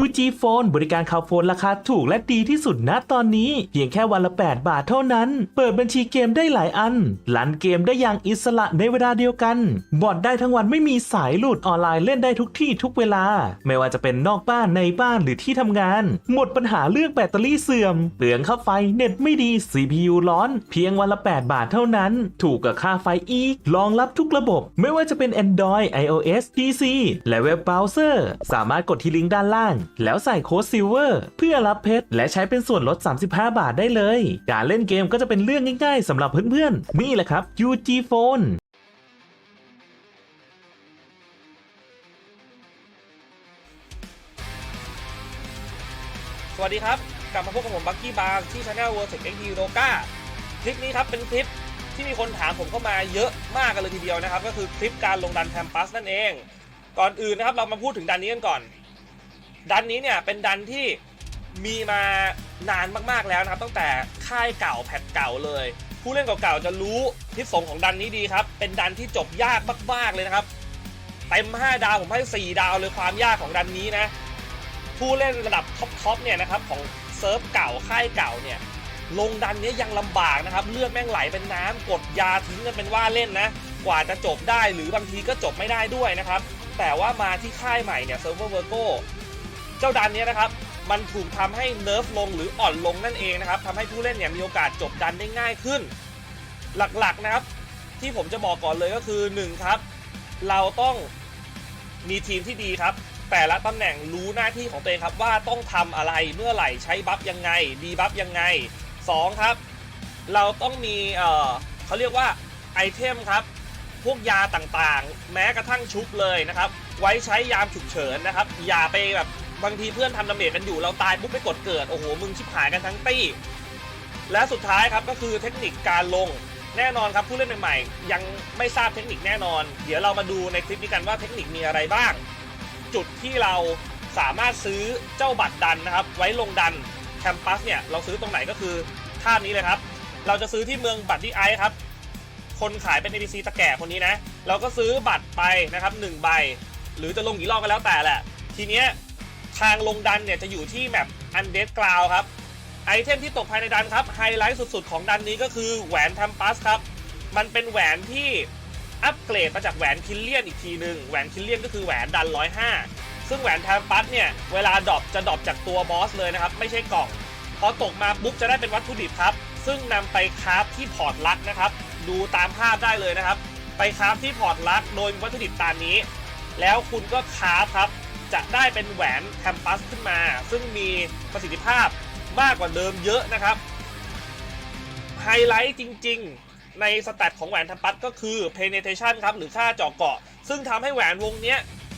UG Phone บริการข่าวโฟนราคาถูกและดีที่สุดณตอนนี้ เพียงแค่วันละ 8 บาทเท่านั้น เปิดบัญชีเกมได้หลายอัน ลันเกมได้อย่างอิสระในเวลาเดียวกัน บอดได้ทั้งวันไม่มีสายหลุดออนไลน์เล่นได้ทุกที่ทุกเวลา ไม่ว่าจะเป็นนอกบ้านในบ้านหรือที่ทำงาน หมดปัญหาเรื่องแบตเตอรี่เสื่อม เปลืองค่าไฟเน็ตไม่ดี CPU ร้อน เพียงวันละ 8 บาทเท่านั้น ถูกกับค่าไฟอีกรองรับทุกระบบ ไม่ว่าจะเป็น Android iOS PC และเว็บเบราว์เซอร์ สามารถกดที่ลิงก์ด้านล่างแล้วใส่โค้ด Silver เพื่อรับเพชรและใช้เป็นส่วนลด 35 บาทได้เลย การเล่นเกมก็จะเป็นเรื่องง่ายๆสำหรับเพื่อนๆ นี่แหละครับ UG Phone สวัสดีครับ กลับมาพบกับผมบักกี้บาร์ที่ช anel World Tech XD r o g a คลิปนี้ครับเป็นคลิปที่มีคนถามผมเข้ามาเยอะมากกันเลยทีเดียวนะครับ ก็คือคลิปการลงดันแคมปัสนั่นเอง ก่อนอื่นนะครับเรามาพูดถึงดันนี้กันก่อน ดันนี้เนี่ยเป็นดันที่มีมานานมากๆแล้วนะครับตั้งแต่ค่ายเก่าแพทเก่าเลย ผู้เล่นเก่าๆจะรู้ทิศสงของดันนี้ดีครับ เป็นดันที่จบยากมากๆเลยนะครับเต็ม5ดาวผมให้ 4 ดาวเลยความยากของดันนี้นะ ผู้เล่นระดับท็อปทอปเนี่ยนะครับของเซิร์ฟเก่าค่ายเก่าเนี่ยลงดันนี้ยังลำบากนะครับเลือดแม่งไหลเป็นน้ำกดยาทิ้งกันเป็นว่าเล่นนะ กว่าจะจบได้หรือบางทีก็จบไม่ได้ด้วยนะครับ แต่ว่ามาที่ค่ายใหม่เนี่ยเซิร์ฟเวอร์เวอร์โก เจ้าดันเนี้ยนะครับมันถูกทำให้เนิร์ฟลงหรืออ่อนลงนั่นเองนะครับทำให้ผู้เล่นเนี่ยมีโอกาสจบดันได้ง่ายขึ้น หลักๆนะครับ ที่ผมจะบอกก่อนเลยก็คือหนึ่งครับเราต้องมีทีมที่ดีครับ แต่ละตำแหน่งรู้หน้าที่ของตัวเองครับว่าต้องทำอะไรเมื่อไหร่ใช้บัฟยังไง ดีบัฟยังไง 2 ครับ เราต้องมีเอ่อเขาเรียกว่าไอเทมครับ พวกยาต่างๆ แม้กระทั่งชุบเลยนะครับ ไว้ใช้ยามฉุกเฉินนะครับ อย่าไปแบบ บางทีเพื่อนทำดาเมจกันอยู่เราตายปุ๊บไปกดเกิด โอ้โห มึงชิบหายกันทั้งตี้ และสุดท้ายครับก็คือเทคนิคการลงแน่นอนครับผู้เล่นใหม่ๆ ยังไม่ทราบเทคนิคแน่นอน เดี๋ยวเรามาดูในคลิปนี้กันว่าเทคนิคมีอะไรบ้าง จุดที่เราสามารถซื้อเจ้าบัตรดันนะครับ ไว้ลงดันแคมปัสเนี่ยเราซื้อตรงไหนก็คือท่านี้เลยครับ เราจะซื้อที่เมืองบัตรที่ไอครับ คนขายเป็น NPC ตะแก่คนนี้นะ เราก็ซื้อบัตรไปนะครับหนึ่งใบ หรือจะลงกี่รอบก็แล้วแต่แหละ ทีเนี้ย ทางลงดันเนี่ยจะอยู่ที่แมปอันเด d กราวครับ ไอเทมที่ตกภายในดันครับไฮไลท์สุดๆ ของดันนี้ก็คือแหวนแทมปัสครับ มันเป็นแหวนที่อัปเกรดมาจากแหวนคิลเลียนอีกทีหนึ่งแหวนคิลเลียนก็คือแหวนดัน 105 ซึ่งแหวนแทมปัสเนี่ย เวลาดรอปจะดรอปจากตัวบอสเลยนะครับ ไม่ใช่กล่อง พอตกมาปุ๊บจะได้เป็นวัตถุดิบครับ ซึ่งนำไปคราฟที่พอร์ตลักนะครับ ดูตามภาพได้เลยนะครับ ไปคราฟที่พอร์ตลักโดยมีวัตถุดิบตามนี้ แล้วคุณก็คราฟครับ จะได้เป็นแหวนแคมปัสขึ้นมา ซึ่งมีประสิทธิภาพมากกว่าเดิมเยอะนะครับ ไฮไลท์จริงๆ ในสแตทของแหวนแคมปัสก็คือ penetration ครับ หรือค่าเจาะเกาะ ซึ่งทำให้แหวนวงนี้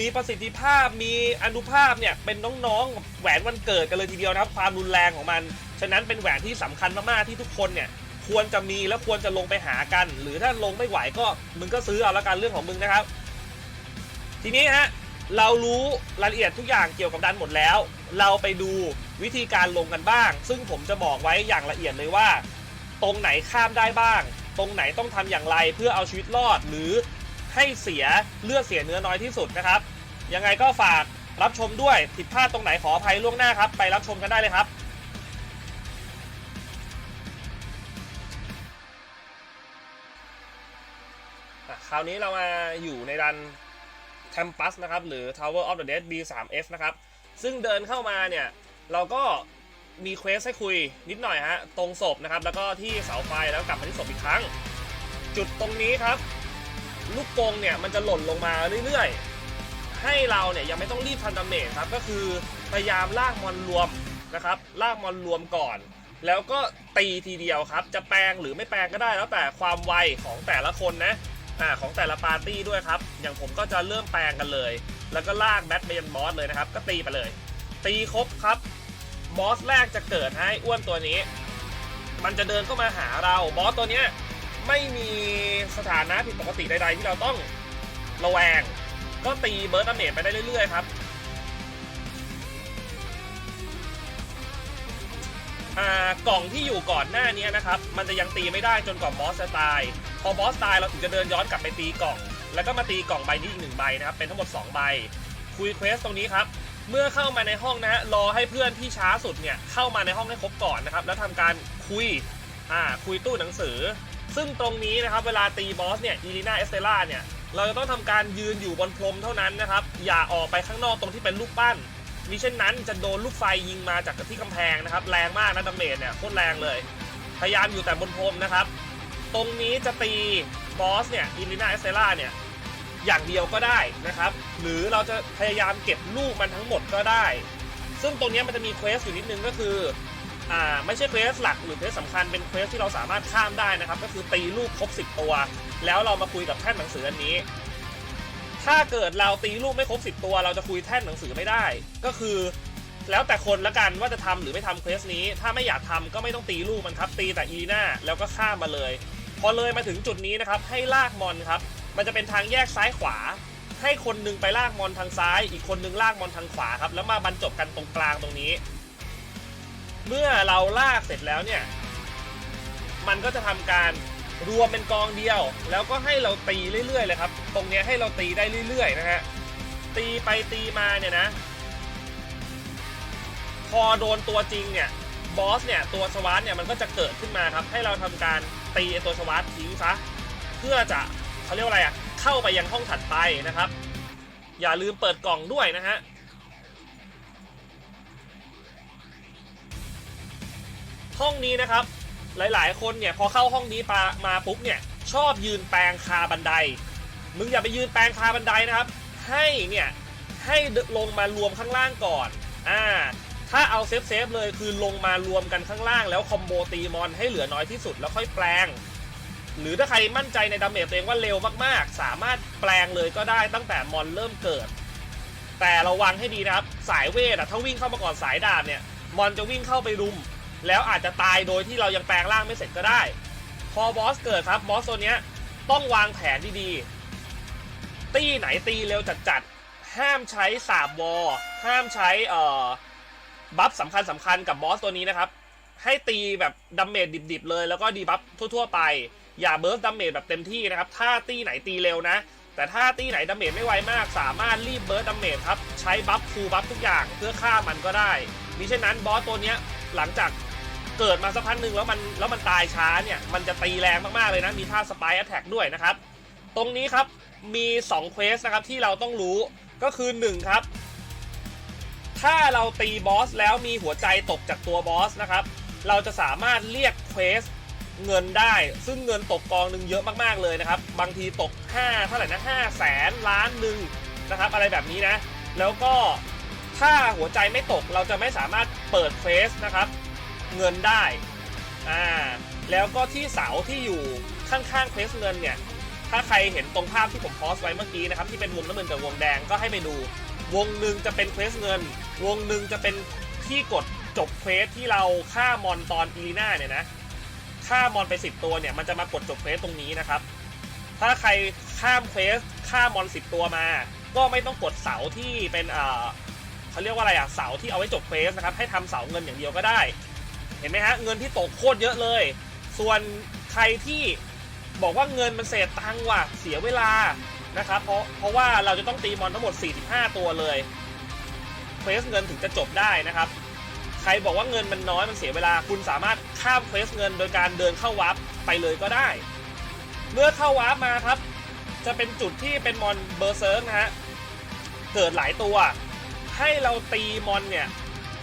มีประสิทธิภาพมีอนุภาพเนี่ยเป็นน้องๆแหวนวันเกิดกันเลยทีเดียวนะครับ ความรุนแรงของมัน ฉะนั้นเป็นแหวนที่สำคัญมากๆที่ทุกคนเนี่ยควรจะมีและควรจะลงไปหากัน หรือถ้าลงไม่ไหวก็มึงก็ซื้อเอาละกันเรื่องของมึงนะครับ ทีนี้ฮะ เรารู้รายละเอียดทุกอย่างเกี่ยวกับดันหมดแล้ว เราไปดูวิธีการลงกันบ้าง ซึ่งผมจะบอกไว้อย่างละเอียดเลยว่า ตรงไหนข้ามได้บ้าง ตรงไหนต้องทำอย่างไรเพื่อเอาชีวิตรอดหรือให้เสียเลือดเสียเนื้อน้อยที่สุดนะครับ ยังไงก็ฝากรับชมด้วยผิดพลาดตรงไหนขออภัยล่วงหน้าครับ ไปรับชมกันได้เลยครับคราวนี้เรามาอยู่ในดัน t e m p u s นะครับ หรือ Tower of the Dead B3F นะครับ ซึ่งเดินเข้ามาเนี่ย เราก็มีเควสให้คุยนิดหน่อยฮะ ตรงศพนะครับ แล้วก็ที่เสาไฟแล้วกลับมาที่ศพอีกครั้ง จุดตรงนี้ครับ ลูกกงเนี่ย มันจะหล่นลงมาเรื่อยๆ ให้เราเนี่ย ยังไม่ต้องรีบทันดาเมจครับ ก็คือพยายามลากมอนรวมนะครับ ลากมอนรวมก่อน แล้วก็ตีทีเดียวครับ จะแปลงหรือไม่แปลงก็ได้แล้วแต่ความไวของแต่ละคนนะ อ่าของแต่ละปาร์ตี้ด้วยครับ อย่างผมก็จะเริ่มแปลงกันเลย แล้วก็ลากแบทเมนบอสเลยนะครับ ก็ตีไปเลย ตีครบครับ บอสแรกจะเกิดให้อ้วนตัวนี้ มันจะเดินเข้ามาหาเรา บอสตัวเนี้ยไม่มีสถานะผิดปกติใดๆ ที่เราต้องระแวง ก็ตีเบิร์ดดาเมจไปได้เรื่อยๆครับอ่ากล่องที่อยู่ก่อนหน้านี้นะครับ มันจะยังตีไม่ได้จนกว่าบอสจะตาย พอบอสตายเราถึงจะเดินย้อนกลับไปตีกล่อง แล้วก็มาตีกล่องใบนี้อีกหนึ่งใบนะครับ เป็นทั้งหมด 2 ใบ คุยเควสตรงนี้ครับ เมื่อเข้ามาในห้องนะฮะ รอให้เพื่อนที่ช้าสุดเนี่ยเข้ามาในห้องให้ครบก่อนนะครับ แล้วทำการคุย อ่า คุยตู้หนังสือ ซึ่งตรงนี้นะครับ เวลาตีบอสเนี่ย อีลีนาเอสเตล่าเนี่ย เราจะต้องทำการยืนอยู่บนพรมเท่านั้นนะครับ อย่าออกไปข้างนอกตรงที่เป็นลูกปั้น มิเช่นนั้นจะโดนลูกไฟยิงมาจากที่กำแพงนะครับ แรงมากนะดาเมจเนี่ย โคตรแรงเลย พยายามอยู่แต่บนพรมนะครับ ตรงนี้จะตีบอสเนี่ยอีลีนาเอสเตล่าเนี่ยอย่างเดียวก็ได้นะครับ หรือเราจะพยายามเก็บลูกมันทั้งหมดก็ได้ ซึ่งตรงนี้มันจะมีเควสอยู่นิดนึงก็คืออ่าไม่ใช่เควสหลักหรือเควสสำคัญเป็นเควสที่เราสามารถข้ามได้นะครับ ก็คือตีลูกครบ 10 ตัว แล้วเรามาคุยกับแท่นหนังสืออันนี้ ถ้าเกิดเราตีลูกไม่ครบ 10 ตัว เราจะคุยแท่นหนังสือไม่ได้ ก็คือแล้วแต่คนละกันว่าจะทำหรือไม่ทำเควสนี้ ถ้าไม่อยากทำก็ไม่ต้องตีลูกมันครับตีแต่อีน่าแล้วก็ข้ามมาเลย พอเลยมาถึงจุดนี้นะครับให้ลากมอนครับมันจะเป็นทางแยกซ้ายขวา ให้คนหนึงไปลากมอนทางซ้าย อีกคนหนึงลากมอนทางขวาครับแล้วมาบรรจบกันตรงกลางตรงนี้ เมื่อเราลากเสร็จแล้วเนี่ยมันก็จะทำการรวมเป็นกองเดียว แล้วก็ให้เราตีเรื่อยๆเลยครับ ตรงนี้ให้เราตีได้เรื่อยๆนะฮะตีไปตีมาเนี่ยนะ พอโดนตัวจริงเนี่ยบอสเนี่ยตัวสวาร์เนี่ยมันก็จะเกิดขึ้นมาครับ ให้เราทำการ ตีไอตัวสวาร์ททิ้งซะเพื่อจะเขาเรียกว่าอะไรอะเข้าไปยังห้องถัดไปนะครับ อย่าลืมเปิดกล่องด้วยนะฮะห้องนี้นะครับ หลายๆ คนเนี่ยพอเข้าห้องนี้ปามาปุ๊บเนี่ยชอบยืนแปลงคาบันได มึงอย่าไปยืนแปลงคาบันไดนะครับ ให้เนี่ยให้ลงมารวมข้างล่างก่อน อ่า ถ้าเอาเซฟเซฟเลยคือลงมารวมกันข้างล่างแล้วคอมโบตีมอนให้เหลือน้อยที่สุดแล้วค่อยแปลง หรือถ้าใครมั่นใจในดาเมจตัวเองว่าเร็วมากๆ สามารถแปลงเลยก็ได้ตั้งแต่มอนเริ่มเกิด แต่ระวังให้ดีนะครับ สายเวทอะถ้าวิ่งเข้ามาก่อนสายดาบเนี่ย มอนจะวิ่งเข้าไปรุม แล้วอาจจะตายโดยที่เรายังแปลงร่างไม่เสร็จก็ได้ พอบอสเกิดครับบอสตัวเนี้ยต้องวางแผนดีๆ ตีไหนตีเร็วจัดๆห้ามใช้สาบวอห้ามใช้เอ่อ บัฟสำคัญสำคัญกับบอสตัวนี้นะครับ ให้ตีแบบดัมเมจดิบๆเลย แล้วก็ดีบัฟทั่วๆไป อย่าเบิร์สดัมเมจแบบเต็มที่นะครับ ถ้าตีไหนตีเร็วนะ แต่ถ้าตีไหนดัมเมจไม่ไวมาก สามารถรีบเบิร์สดัมเมจครับ ใช้บัฟฟูบัฟทุกอย่างเพื่อฆ่ามันก็ได้มิเช่นนั้นบอสตัวนี้หลังจากเกิดมาสักพักหนึ่งแล้วมันแล้วมันตายช้าเนี่ย มันจะตีแรงมากๆเลยนะ มีท่าสปายแอตแทกด้วยนะครับ ตรงนี้ครับมี2เควสนะครับที่เราต้องรู้ก็คือ1ครับ ถ้าเราตีบอสแล้วมีหัวใจตกจากตัวบอสนะครับ เราจะสามารถเรียกเควสเงินได้ ซึ่งเงินตกกองหนึ่งเยอะมากๆเลยนะครับ บางทีตก 5 เท่าไหร่นะ5แสนล้านหนึ่งนะครับ อะไรแบบนี้นะ แล้วก็ถ้าหัวใจไม่ตกเราจะไม่สามารถเปิดเฟสนะครับ เงินได้อ่าแล้วก็ที่เสาที่อยู่ข้างๆเฟสเงินเนี่ย ถ้าใครเห็นตรงภาพที่ผมโพสไว้เมื่อกี้นะครับ ที่เป็นวงน้ำเงินกับวงแดงก็ให้ไปดู วงหนึ่งจะเป็นเควสเงิน วงหนึ่งจะเป็นที่กดจบเควสที่เราฆ่ามอนตอนอีลีน่าเนี่ยนะฆ่ามอนไป 10 ตัวเนี่ยมันจะมากดจบเควสตรงนี้นะครับ ถ้าใครข้ามเควสฆ่ามอน 10 ตัวมา ก็ไม่ต้องกดเสาที่เป็นเอ่อเขาเรียกว่าอะไรอะเสาที่เอาไว้จบเควสนะครับให้ทำเสาเงินอย่างเดียวก็ได้ เห็นไหมฮะเงินที่ตกโคตรเยอะเลย ส่วนใครที่บอกว่าเงินมันเศษตังค์ว่ะเสียเวลา นะครับเพราะเพราะว่าเราจะต้องตีมอนทั้งหมด 45 ตัวเลยเควสเงินถึงจะจบได้นะครับ ใครบอกว่าเงินมันน้อยมันเสียเวลา คุณสามารถข้ามเควสเงินโดยการเดินเข้าวาร์ปไปเลยก็ได้ เมื่อเข้าวาร์ปมาครับ จะเป็นจุดที่เป็นมอนเบอร์เซิร์กนะฮะเกิดหลายตัว ให้เราตีมอนเนี่ย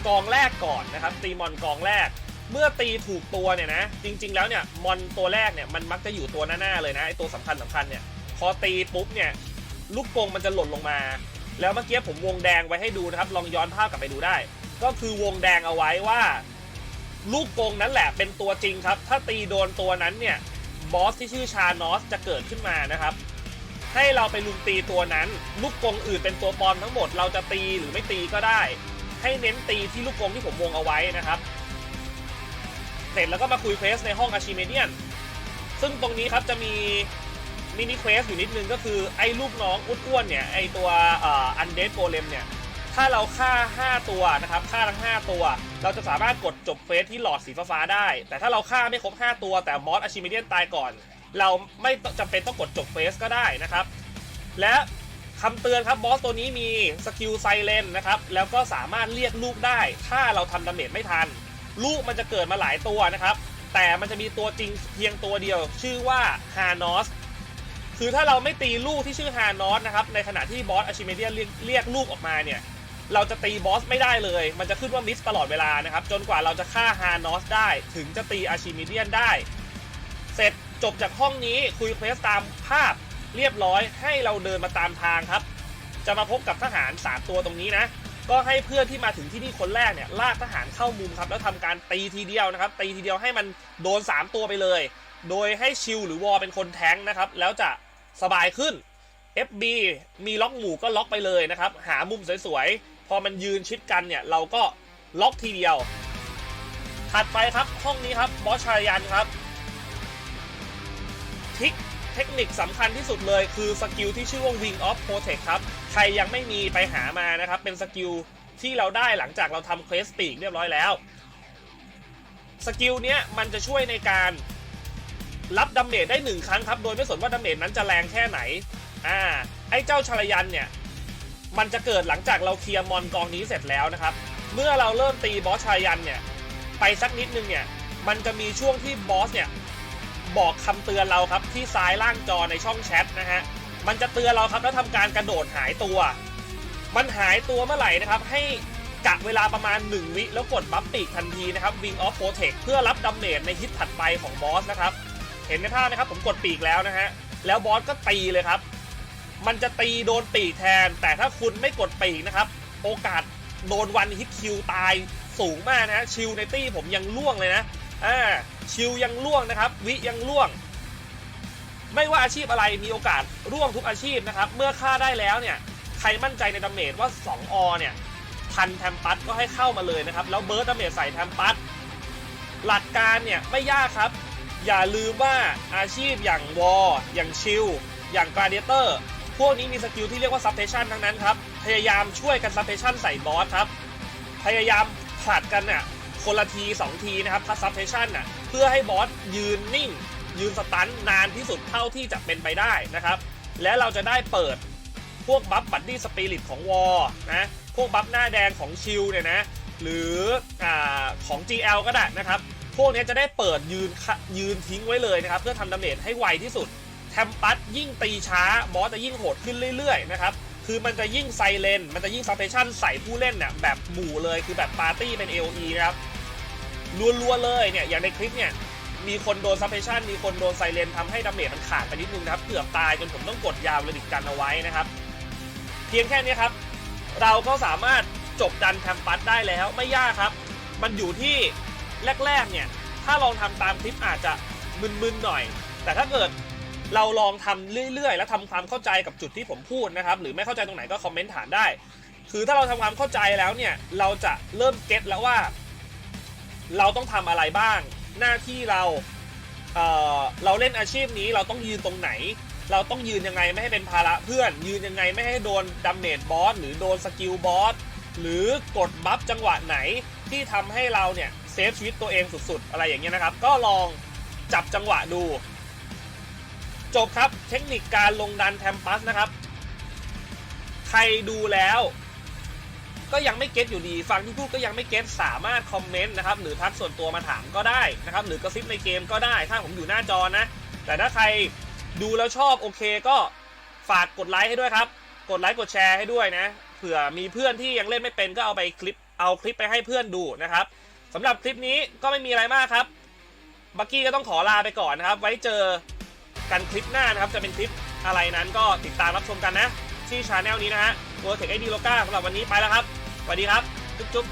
กองแรกก่อนนะครับ ตีมอนกองแรก เมื่อตีถูกตัวเนี่ยนะ จริง ๆ แล้วเนี่ยมอนตัวแรกเนี่ยมันมักจะอยู่ตัวหน้าๆเลยนะไอตัวสำคัญสำคัญเนี่ย พอตีปุ๊บเนี่ยลูกกงมันจะหล่นลงมา แล้วเมื่อกี้ผมวงแดงไว้ให้ดูนะครับ ลองย้อนภาพกลับไปดูได้ ก็คือวงแดงเอาไว้ว่า ลูกกงนั้นแหละเป็นตัวจริงครับ ถ้าตีโดนตัวนั้นเนี่ยบอสที่ชื่อชานอสจะเกิดขึ้นมานะครับ ให้เราไปลุมตีตัวนั้น ลูกกงอื่นเป็นตัวปลอมทั้งหมดเราจะตีหรือไม่ตีก็ได้ ให้เน้นตีที่ลูกกงที่ผมวงเอาไว้นะครับเสร็จแล้วก็มาคุยเควสในห้องอาชิเมเดียนซึ่งตรงนี้ครับจะมี มินิเควสอยู่นิดนึงก็คือไอ้ลูกน้องอ้วนๆเนี่ยไอ้ตัวอันเดดโกเลมเนี่ยถ้าเราฆ่า 5 ตัวนะครับฆ่าทั้ง 5 ตัว เราจะสามารถกดจบเฟสที่หลอดสีฟ้าได้ แต่ถ้าเราฆ่าไม่ครบ 5 ตัว แต่มอสอาชิเมเดียนตายก่อน เราไม่จำเป็นต้องกดจบเฟสก็ได้นะครับ และคำเตือนครับบอสตัวนี้มีสกิลไซเลนนะครับแล้วก็สามารถเรียกลูกได้ ถ้าเราทำดาเมจไม่ทัน ลูกมันจะเกิดมาหลายตัวนะครับ แต่มันจะมีตัวจริงเพียงตัวเดียว ชื่อว่าฮานอส คือถ้าเราไม่ตีลูกที่ชื่อฮานอสนะครับในขณะที่บอสอาชิเมเดียนเรียกเรียกลูกออกมาเนี่ยเราจะตีบอสไม่ได้เลย มันจะขึ้นว่ามิสตลอดเวลานะครับ จนกว่าเราจะฆ่าฮานอสได้ ถึงจะตีอาชิเมเดียนได้ เสร็จจบจากห้องนี้คุยเควสตามภาพเรียบร้อย ให้เราเดินมาตามทางครับ จะมาพบกับทหาร 3 ตัวตรงนี้นะ ก็ให้เพื่อนที่มาถึงที่นี่คนแรกเนี่ยลากทหารเข้ามุมครับ แล้วทำการตีทีเดียวนะครับ ตีทีเดียวให้มันโดน 3 ตัวไปเลย โดยให้ชิลหรือวอเป็นคนแทงนะครับ แล้วจะ สบายขึ้น FB มีล็อกหมู่ก็ล็อกไปเลยนะครับ หามุมสวยๆ พอมันยืนชิดกันเนี่ย เราก็ล็อกทีเดียว ถัดไปครับห้องนี้ครับบอสชายันครับทิคเทคนิคสำคัญที่สุดเลยคือสกิลที่ชื่อว่า Wing of Protect ครับ ใครยังไม่มีไปหามานะครับ เป็นสกิลที่เราได้หลังจากเราทำเควสปีกเรียบร้อยแล้ว สกิลเนี้ยมันจะช่วยในการ รับดาเมจได้หนึ่งครั้งครับ โดยไม่สนว่าดาเมจนั้นจะแรงแค่ไหน อ่า ไอ้เจ้าชลยันเนี่ย มันจะเกิดหลังจากเราเคลียร์มอนกองนี้เสร็จแล้วนะครับ เมื่อเราเริ่มตีบอสชายันเนี่ย ไปสักนิดนึงเนี่ย มันจะมีช่วงที่บอสเนี่ย บอกคำเตือนเราครับที่ซ้ายล่างจอในช่องแชทนะฮะ มันจะเตือนเราครับแล้วทำการกระโดดหายตัว มันหายตัวเมื่อไหร่นะครับ ให้กะเวลาประมาณ 1 วิแล้วกดบัฟปีกทันทีนะครับ Wing of Protect เพื่อรับดาเมจในฮิตถัดไปของบอสนะครับ เห็นในท่าไหมครับผมกดปีกแล้วนะฮะแล้วบอสก็ตีเลยครับ มันจะตีโดนปีกแทน แต่ถ้าคุณไม่กดปีกนะครับ โอกาสโดนวันฮิตคิวตายสูงมากนะฮะชิลในตี้ผมยังล่วงเลยนะอ่าชิลยังล่วงนะครับ วิยังล่วง ไม่ว่าอาชีพอะไรมีโอกาสร่วงทุกอาชีพนะครับ เมื่อฆ่าได้แล้วเนี่ยใครมั่นใจในดาเมจว่า 2 อเนี่ยทันแทมปัสก็ให้เข้ามาเลยนะครับ แล้วเบิร์ดดาเมจใส่แทมปัสหลักการเนี่ยไม่ยากครับ อย่าลืมว่าอาชีพอย่างวออย่างชิลอย่างกราเดเตอร์พวกนี้มีสกิลที่เรียกว่าซับเทชันทั้งนั้นครับ พยายามช่วยกันซับเทชันใส่บอสครับ พยายามผลัดกันน่ะคนละที 2 ทีนะครับถ้าซับเทชันน่ะเพื่อให้บอสยืนนิ่ง ยืนสตันนานที่สุดเท่าที่จะเป็นไปได้นะครับ และเราจะได้เปิดพวกบัฟบัดดี้สปิริตของวอนะพวกบัฟหน้าแดงของชิลเนี่ยนะหรืออาของ GL ก็ได้นะครับ พวกนี้จะได้เปิดยืนยืนทิ้งไว้เลยนะครับ เพื่อทำดาเมจให้ไวที่สุดแทมปัสยิ่งตีช้าบอสจะยิ่งโหดขึ้นเรื่อยๆนะครับคือมันจะยิ่งไซเลน มันจะยิ่งซับเพชั่นใส่ผู้เล่นเนี่ยแบบหมู่เลยคือแบบปาร์ตี้เป็น AOE นะครับรัวๆเลยเนี่ยอย่างในคลิปเนี่ยมีคนโดนซับเพชั่นมีคนโดนไซเลนทำให้ดาเมจมันขาดไปนิดนึงนะครับ เกือบตายจนผมต้องกดยาวเลยดิกันเอาไว้นะครับ เพียงแค่นี้ครับ เราก็สามารถจบดันแทมปัสได้แล้วไม่ยากครับ มันอยู่ที่ แรกๆเนี่ยถ้าลองทำตามคลิปอาจจะมึนๆหน่อย แต่ถ้าเกิดเราลองทำเรื่อยๆ แล้วทำความเข้าใจกับจุดที่ผมพูดนะครับ หรือไม่เข้าใจตรงไหนก็คอมเมนต์ถามได้ คือถ้าเราทำความเข้าใจแล้วเนี่ยเราจะเริ่มเก็ตแล้วว่า เราต้องทำอะไรบ้าง หน้าที่เราเเราเล่นอาชีพนี้เราต้องยืนตรงไหน เราต้องยืนยังไงไม่ให้เป็นภาระเพื่อน ยืนยังไงไม่ให้โดนดัมเมจบอสหรือโดนสกิลบอสหรือกดบัฟจังหวะไหนที่ทำให้เราเนี่ย ฟชีวิตตัวเองสุดๆ อะไรอย่างเงี้ยนะครับ ก็ลองจับจังหวะดู จบครับเทคนิคการลงดันแทมปัสนะครับ ใครดูแล้ว ก็ยังไม่เก็ตอยู่ดี ฟังที่พูดก็ยังไม่เก็ตสามารถคอมเมนต์นะครับ หรือทักส่วนตัวมาถามก็ได้นะครับ หรือกระซิบในเกมก็ได้ ถ้าผมอยู่หน้าจอนะ แต่ถ้าใครดูแล้วชอบโอเคก็ฝากกดไลค์ให้ด้วยครับ กดไลค์กดแชร์ให้ด้วยนะ เผื่อมีเพื่อนที่ยังเล่นไม่เป็นก็เอาไปคลิปเอาคลิปไปให้เพื่อนดูนะครับ สำหรับคลิปนี้ก็ไม่มีอะไรมากครับ บักกี้ก็ต้องขอลาไปก่อนนะครับ ไว้เจอกันคลิปหน้านะครับ จะเป็นคลิปอะไรนั้นก็ติดตามรับชมกันนะ ที่ชาแนลนี้นะฮะตัวเทคไอดีโลก้าสำหรับวันนี้ไปแล้วครับสวัสดีครับ จุ๊บ